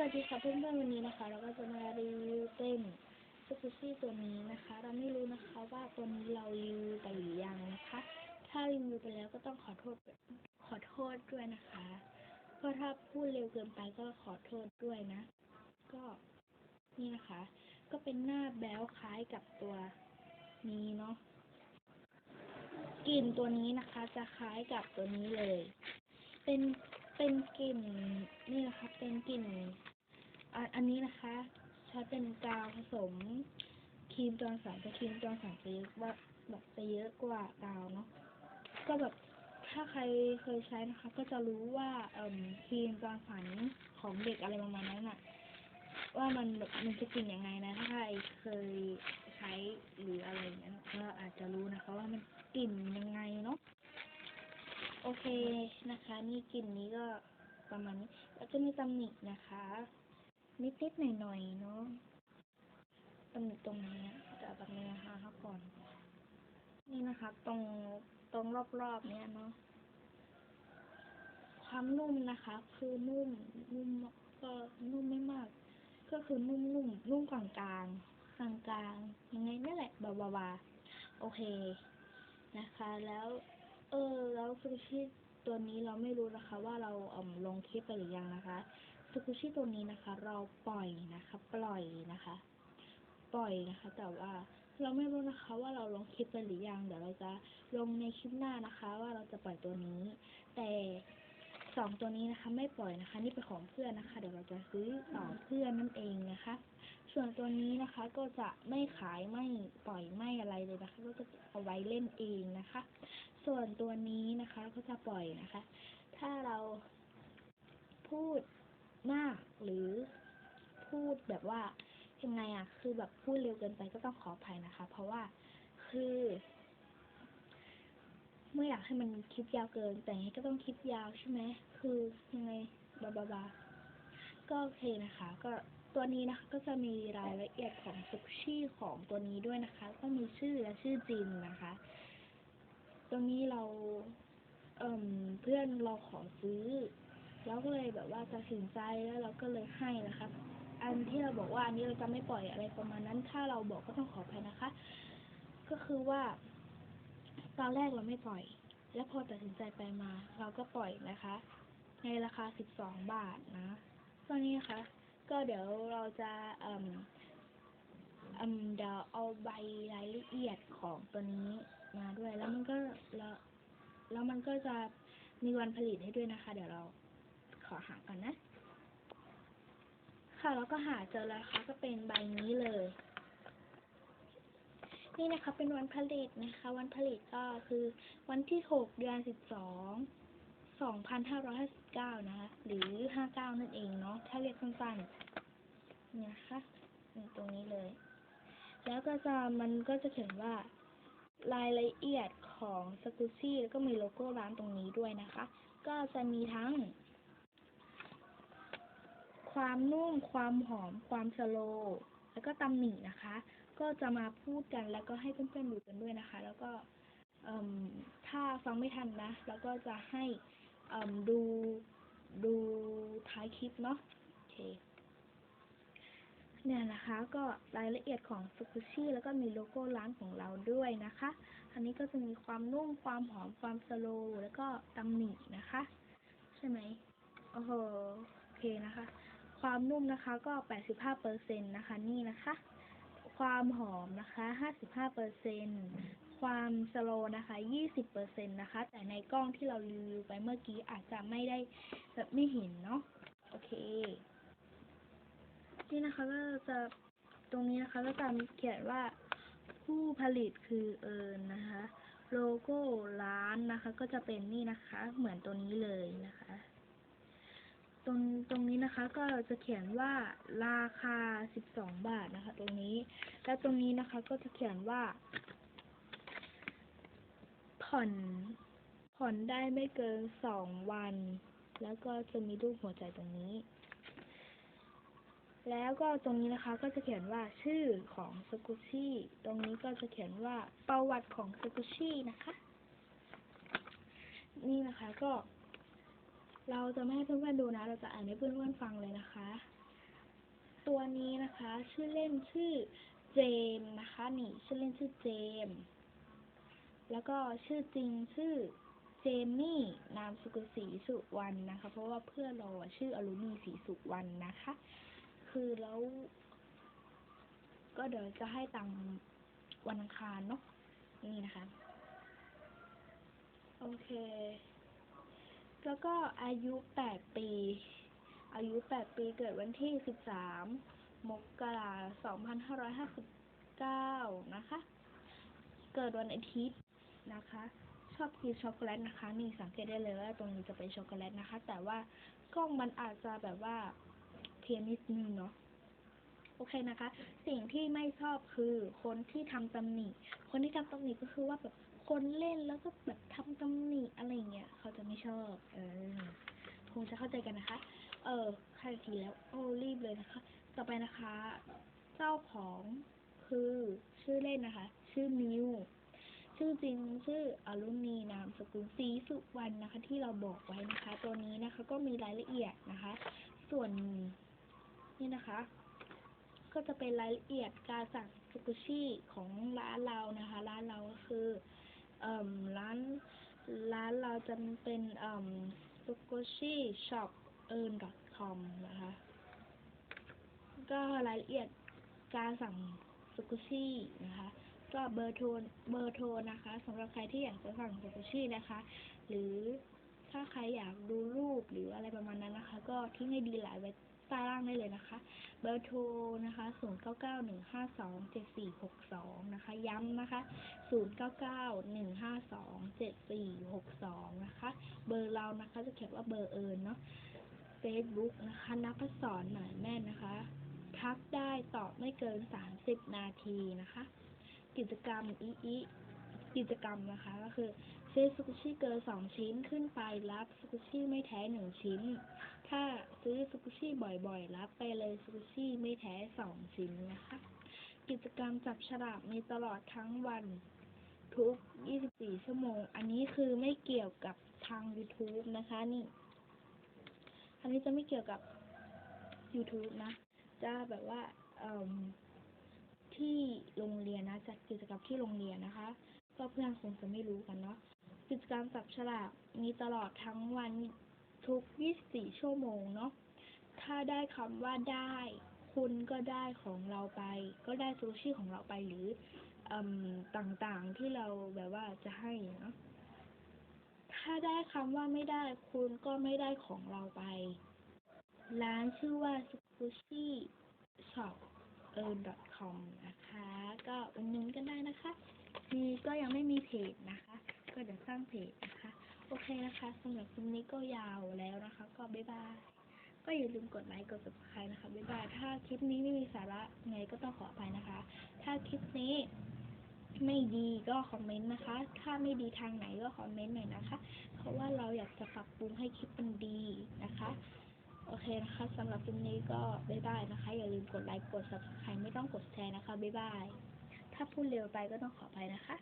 วัสดีค่ะเพื่อนๆวันนี้นะคะ เราก็จะมารีวิวเต้นซูกุชี่ตัวนี้นะคะ เราไม่รู้นะคะว่าตัวนี้เรารีวิวไปหรือยังนะคะ ถ้ารีวิวไปแล้วก็ต้องขอโทษขอโทษด้วยนะคะเพราะถ้าพูดเร็วเกินไปก็ขอโทษด้วยนะ ก็นี่นะคะ ก็เป็นหน้าแบ๊วคล้ายกับตัวนี้เนาะกลิ่นตัวนี้นะคะ จะคล้ายกับตัวนี้เลย เป็นเป็นกลิ่นนี่นะคะเป็นกลิ่น อันนี้นะคะใช้เป็นกาวผสมครีมจอร์นสันแต่ครีมจอร์นสันจะเยอะว่าแบบจะเยอะกว่ากาวเนาะก็แบบถ้าใครเคยใช้นะคะ ก็จะรู้ว่าเอ่มครีมจอร์นสันของเด็กอะไรประมาณนั้นอะว่ามันแบบมันจะกลิ่นยังไงนะ ถ้าใครเคยใช้หรืออะไรอย่างเงี้ยก็อาจจะรู้นะคะ ว่ามันกลิ่นยังไงเนาะโอเคนะคะ นี่กลิ่นนี้ก็ประมาณนี้แล้วก็มีตำหนินะคะ นิดๆหน่อยๆเนาะตำหนิตรงนี้จะแบบนี้นะคะครับก่อน นี่นะคะ ตรงตรงรอบๆเนี้ยเนาะความนุ่มนะคะ คือนุ่มนุ่มก็นุ่มไม่มาก ก็คือนุ่มนุ่มนุ่มกลางกลางกลางกลางๆยังไงนั่นแหละบาๆๆโอเคนะคะ แล้ว เออแล้วซูชิตัวนี้เราไม่รู้นะคะ ว่าเราเอ่มลงคลิปไปหรือยังนะคะ ซูชิตัวนี้นะคะ เราปล่อยนะคะ ปล่อยนะคะ ปล่อยนะคะ แต่ว่าเราไม่รู้นะคะ ว่าเราลงคลิปไปหรือยังเดี๋ยวเราจะลงในคลิปหน้านะคะ ว่าเราจะปล่อยตัวนี้ แต่สองตัวนี้นะคะ ไม่ปล่อยนะคะ นี่เป็นของเพื่อนนะคะ เดี๋ยวเราจะซื้อต่อเพื่อนนั่นเองนะคะ ส่วนตัวนี้นะคะก็จะไม่ขายไม่ปล่อยไม่อะไรเลยนะคะ ก็จะเอาไว้เล่นเองนะคะ ส่วนตัวนี้นะคะก็จะปล่อยนะคะ ถ้าเราพูด มาก หรือพูดแบบว่ายังไงอะคือแบบพูดเร็วเกินไปก็ต้องขออภัยนะคะ เพราะว่าคือไม่อยากให้มันคลิปยาวเกิน แต่ยังไงก็ต้องคลิปยาวใช่ไหมคือยังไงบาบาบาก็โอเคนะคะ ก็ตัวนี้นะคะ ก็จะมีรายละเอียดของซุชี่ของตัวนี้ด้วยนะคะ ก็มีชื่อและชื่อจริงนะคะ ตรงนี้เราเอ่มเพื่อนเราขอซื้อ แล้วก็เลยแบบว่าตัดสินใจแล้วเราก็เลยให้นะคะอันที่เราบอกว่าอันนี้เราจะไม่ปล่อยอะไรประมาณนั้น ถ้าเราบอกก็ต้องขออภัยนะคะ ก็คือว่า ตอนแรกเราไม่ปล่อย แล้วพอตัดสินใจไปมา เราก็ปล่อยนะคะ ในราคา 12 บาทนะตัวนี้นะคะ ก็เดี๋ยวเราจะเอ่มเอ่มเดี๋ยวเอาใบรายละเอียดของตัวนี้มาด้วย แล้วมันก็แล้วแล้วมันก็จะมีวันผลิตให้ด้วยนะคะ เดี๋ยวเรา ขอหาก่อนนะ ค่ะแล้วก็หาเจอแล้วนะคะก็เป็นใบนี้เลย นี่นะคะเป็นวันผลิตนะคะ วันผลิตก็คือวันที่หกเดือนสิบสองสองพันห้าร้อยห้าสิบเก้านะคะ หรือห้าเก้านั่นเองเนาะถ้าเรียกสั้นๆเนี่ยนะคะตรงนี้เลย แล้วก็จะมันก็จะเขียนว่ารายละเอียดของสกูชี่แล้วก็มีโลโก้ร้านตรงนี้ด้วยนะคะ ก็จะมีทั้ง ความนุ่ม ความหอม ความสโล แล้วก็ตำหนินะคะ ก็จะมาพูดกันแล้วก็ให้เพื่อนๆดูกันด้วยนะคะ แล้วก็ถ้าฟังไม่ทันนะ แล้วก็จะให้ดูดูท้ายคลิปเนาะโอเคเนี่ยนะคะก็รายละเอียดของซูชิแล้วก็มีโลโก้ร้านของเราด้วยนะคะ อันนี้ก็จะมีความนุ่มความหอมความสโลแล้วก็ตำหนินะคะ ใช่ไหมโอ้โหโอเคนะคะ ความนุ่มนะคะก็ 85เปอร์เซ็นต์นะคะนี่นะคะ ความหอมนะคะ 55เปอร์เซ็นต์ความสโลนะคะ 20เปอร์เซ็นต์นะคะ แต่ในกล้องที่เรารีวิวไปเมื่อกี้อาจจะไม่ได้แบบไม่เห็นเนาะโอเค นี่นะคะก็จะตรงนี้นะคะก็จะมีเขียนว่าผู้ผลิตคือเอิญนะคะ โลโก้ร้านนะคะ ก็จะเป็นนี่นะคะ เหมือนตัวนี้เลยนะคะ ตรงตรงนี้นะคะก็จะเขียนว่าราคา 12 บาทนะคะ ตรงนี้ แล้วตรงนี้นะคะก็จะเขียนว่า ผ่อน ผ่อนได้ไม่เกินสองวัน แล้วก็จะมีรูปหัวใจตรงนี้ แล้วก็ตรงนี้นะคะก็จะเขียนว่าชื่อของสกุชี่ ตรงนี้ก็จะเขียนว่าประวัติของสกุชี่นะคะ นี่นะคะก็ เราจะไม่ให้เพื่อนๆดูนะ เราจะอ่านให้เพื่อนๆฟังเลยนะคะ ตัวนี้นะคะ ชื่อเล่นชื่อเจมนะคะ นี่ ชื่อเล่นชื่อเจม แล้วก็ชื่อจริงชื่อเจมี่นามสกุลศรีสุวรรณนะคะ เพราะว่าเพื่อนเราอชื่ออรุณีศรีสุวรรณนะคะ คือแล้ว ก็เดี๋ยวจะให้ตังวันอังคารเนาะนี่นะคะ โอเค แล้วก็อายุแปดปี อายุแปดปีเกิดวันที่สิบสามกราสองพันห้าร้อยห้าสิบเก้านะคะ เกิดวันอาทิตย์นะคะ ชอบกินช็อกโกแลตนะคะ นี่สังเกตได้เลยว่าตรงนี้จะเป็นช็อกโกแลตนะคะ แต่ว่ากล้องมันอาจจะแบบว่าเพียนนิดนึงเนาะโอเคนะคะ สิ่งที่ไม่ชอบคือคนที่ทำตำหนิ คนที่ทำตำหนิก็คือว่าแบบ คนเล่นแล้วก็แบบทำตำหนิอะไรเงี้ยเขาจะไม่ชอบ เออคงจะเข้าใจกันนะคะ เออค่าทีแล้วโอ้รีบเลยนะคะ ต่อไปนะคะ เจ้าของคือชื่อเล่นนะคะ ชื่อมิวชื่อจริงชื่ออรุณีนามสกุลศรีสุวรรณนะคะ ที่เราบอกไว้นะคะ ตัวนี้นะคะ ก็มีรายละเอียดนะคะ ส่วนนี่นะคะก็จะเป็นรายละเอียดการสั่งสกุชิของร้านเรานะคะ ร้านเราก็คือ เอ่มร้านร้านเราจะเป็นเอ่มสกุชิช็อปเอิร์น .com นะคะ ก็รายละเอียดการสั่งสกุชินะคะ ก็เบอร์โทรเบอร์โทรนะคะสำหรับใครที่อยากจะสั่งสกุชินะคะ หรือถ้าใครอยากดูรูปหรืออะไรประมาณนั้นนะคะ ก็ทิ้งให้ดีหลายไว้ ใต้ล่างได้เลยนะคะ เบอร์โทรนะคะ 0 9 9 1 5 2 7 4 6 2 นะคะ ย้ำนะคะ 0 9 9 1 5 2 7 4 6 2 นะคะ เบอร์เรานะคะจะเขียนว่าเบอร์เอิญเนาะ Facebook นะคะนักสอนหน่อยแม่นนะคะ ทักได้ตอบไม่เกิน 30 นาทีนะคะ กิจกรรมอีอีกิจกรรมนะคะก็คือ ซื้อสกุชิเกินสองชิ้นขึ้นไปรับสกุชิไม่แท้หนึ่งชิ้น ถ้าซื้อสกุชิบ่อยๆ รับไปเลยสกุชิไม่แท้สองชิ้นนะคะ กิจกรรมจับฉลากมีตลอดทั้งวันทุก 24 ชั่วโมง อันนี้คือไม่เกี่ยวกับทาง YouTube นะคะนี่ อันนี้จะไม่เกี่ยวกับ YouTube นะ จะแบบว่าที่โรงเรียนนะจัดกิจกรรมที่โรงเรียนนะคะ ก็เพื่อนคงจะไม่รู้กันเนาะ กิจกรรมจับฉลากมีตลอดทั้งวันทุก 24 ชั่วโมงเนาะ ถ้าได้คำว่าได้ คุณก็ได้ของเราไป ก็ได้ซูชิของเราไปหรืออต่างๆที่เราแบบว่าจะให้เนาะ ถ้าได้คำว่าไม่ได้ คุณก็ไม่ได้ของเราไป ร้านชื่อว่า sushi shop e a r n com นะคะ ก็อุดหนุนกันได้นะคะ มีก็ยังไม่มีเพจนะคะ ก็เดี๋ยวสร้างเพจนะคะ โอเคนะคะสำหรับคลิปนี้ก็ยาวแล้วนะคะ ก็บ๊ายบาย ก็อย่าลืมกดไลค์กด subscribe นะคะบ๊ายบาย ถ้าคลิปนี้ไม่มีสาระไงก็ต้องขออภัยนะคะ ถ้าคลิปนี้ไม่ดีก็คอมเมนต์นะคะ ถ้าไม่ดีทางไหนก็คอมเมนต์หน่อยนะคะ เพราะว่าเราอยากจะปรับปรุงให้คลิปมันดีนะคะ โอเคนะคะสำหรับคลิปนี้ก็บ๊ายบายนะคะ อย่าลืมกดไลค์กด subscribe ไม่ต้องกดแชร์นะคะบ๊ายบาย ถ้าพูดเร็วไปก็ต้องขออภัยนะคะ